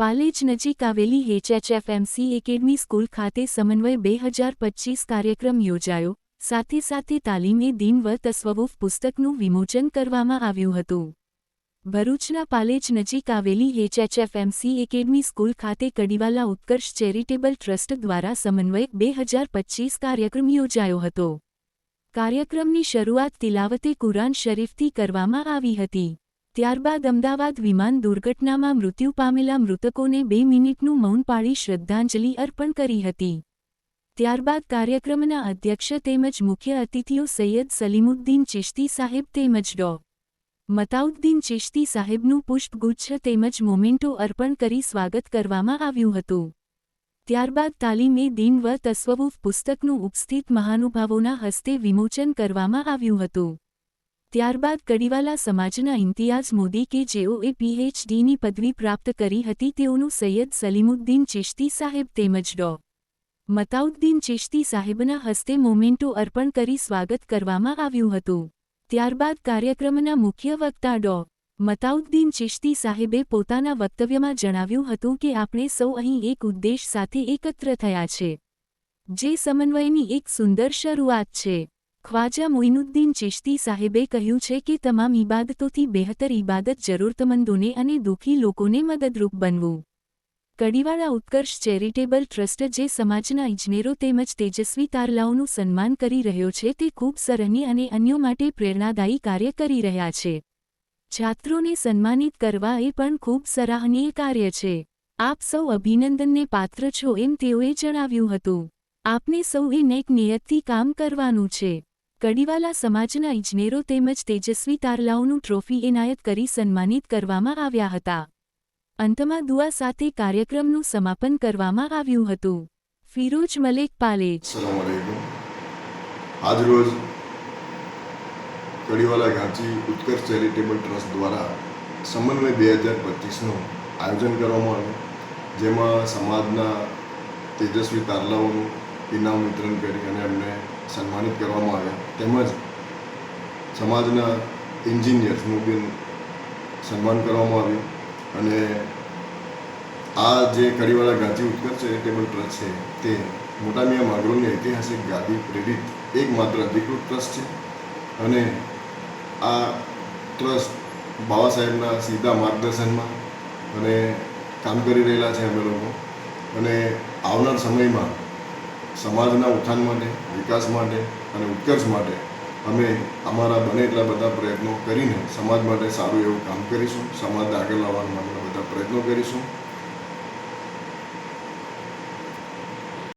પાલેજ નજીક આવેલી એચએચએફએમસી academy school ખાતે સમન્વય બે હજાર પચીસ કાર્યક્રમ યોજાયો. સાથે સાથે તાલીમે દિન વ પુસ્તકનું વિમોચન કરવામાં આવ્યું હતું. ભરૂચના પાલેજ નજીક આવેલી એચએચએફએમસી એકેડમી સ્કૂલ ખાતે કડીવાલા ઉત્કર્ષ ચેરિટેબલ ટ્રસ્ટ દ્વારા સમન્વયક બે હજાર પચીસ કાર્યક્રમ યોજાયો હતો. કાર્યક્રમની શરૂઆત તિલાવતે કુરાન શરીફથી કરવામાં આવી હતી. ત્યારબાદ અમદાવાદ વિમાન દુર્ઘટનામાં મૃત્યુ પામેલા મૃતકોને બે મિનિટનું મૌન પાળી શ્રદ્ધાંજલિ અર્પણ કરી હતી. ત્યારબાદ કાર્યક્રમના અધ્યક્ષ તેમજ મુખ્ય અતિથિઓ સૈયદ સલીમુદ્દીન ચિશ્તી સાહેબ તેમજ ડો. મતાઉદ્દીન ચિશ્તી સાહેબનું પુષ્પગુચ્છ તેમજ મોમેન્ટો અર્પણ કરી સ્વાગત કરવામાં આવ્યું હતું. ત્યારબાદ તાલીમે દીન વ તસ્વવુફ પુસ્તકનું ઉપસ્થિત મહાનુભાવોના હસ્તે વિમોચન કરવામાં આવ્યું હતું. ત્યારબાદ કડીવાલા સમાજના ઇમ્તિયાઝ મોદી કે જેઓએ પીએચડીની પદવી પ્રાપ્ત કરી હતી તેઓનું સૈયદ સલીમુદ્દીન ચિશ્તી સાહેબ તેમજ ડો. મતાઉદ્દીન ચિશ્તી સાહેબના હસ્તે મોમેન્ટો અર્પણ કરી સ્વાગત કરવામાં આવ્યું હતું. ત્યારબાદ કાર્યક્રમના મુખ્ય વક્તા ડો. મતાઉદ્દીન ચિશ્તી સાહેબે પોતાના વક્તવ્યમાં જણાવ્યું હતું કે આપણે સૌ અહીં એક ઉદ્દેશ સાથે એકત્ર થયા છે. જે સમન્વયની એક સુંદર શરૂઆત છે. ખ્વાજા મોઇનુદ્દીન ચિશ્તી સાહેબે કહ્યું છે કે તમામ ઇબાદતોથી બહેતર ઇબાદત જરૂરતમંદોને અને દુઃખી લોકોને મદદરૂપ બનવું. કડીવાળા ઉત્કર્ષ ચેરિટેબલ ટ્રસ્ટ જે સમાજના ઇજનેરો તેમજ તેજસ્વી તારલાઓનું સન્માન કરી રહ્યો છે તે ખૂબ સરાહનીય અને અન્યો માટે પ્રેરણાદાયી કાર્ય કરી રહ્યા છે. છાત્રોને સન્માનિત કરવા એ પણ ખૂબ સરાહનીય કાર્ય છે. આપ સૌ અભિનંદનને પાત્ર છો એમ તેઓએ જણાવ્યું હતું. આપને સૌએ નેક નિયતથી કામ કરવાનું છે. કડીવાલા સમાજના ઇજનેરો તેમજ તેજસ્વી તારલાઓનું ટ્રોફી એનાયત કરી સન્માનિત કરવામાં આવ્યા હતા. અંતમાં દુઆ સાથે કાર્યક્રમનું સમાપન કરવામાં આવ્યું હતું. ફિરોજ મલેક પાલેજ. આજરોજ કડીવાલા ઘાંચી ઉત્કર્ષ ચેરિટેબલ ટ્રસ્ટ દ્વારા સમન્વય બે હજાર પચીસનું આયોજન કરવામાં આવ્યું. જેમાં સમાજના તેજસ્વી તારલાઓનું ઇનામ વિતરણ કરી અને એમને સન્માનિત કરવામાં આવ્યા. તેમજ સમાજના એન્જિનિયર્સનું બી સન્માન કરવામાં આવ્યું. અને આ જે કડીવાળા ગાંધી ઉત્કર્ષ ચેરિટેબલ ટ્રસ્ટ છે, તે મોટા મિયા માગરોની ઐતિહાસિક ગાદી પ્રેરિત એકમાત્ર અધિકૃત ટ્રસ્ટ છે. અને આ ટ્રસ્ટ બાબા સાહેબના સીધા માર્ગદર્શનમાં અને કામ કરી રહેલા છે અમે લોકો. અને આવનાર સમયમાં સમાજના ઉત્થાન માટે, વિકાસ માટે અને ઉત્કર્ષ માટે અમે અમારા બને એટલા બધા પ્રયત્નો કરીને સમાજ માટે સારું એવું કામ કરીશું. સમાજને આગળ લાવવા માટેના બધા પ્રયત્નો કરીશું.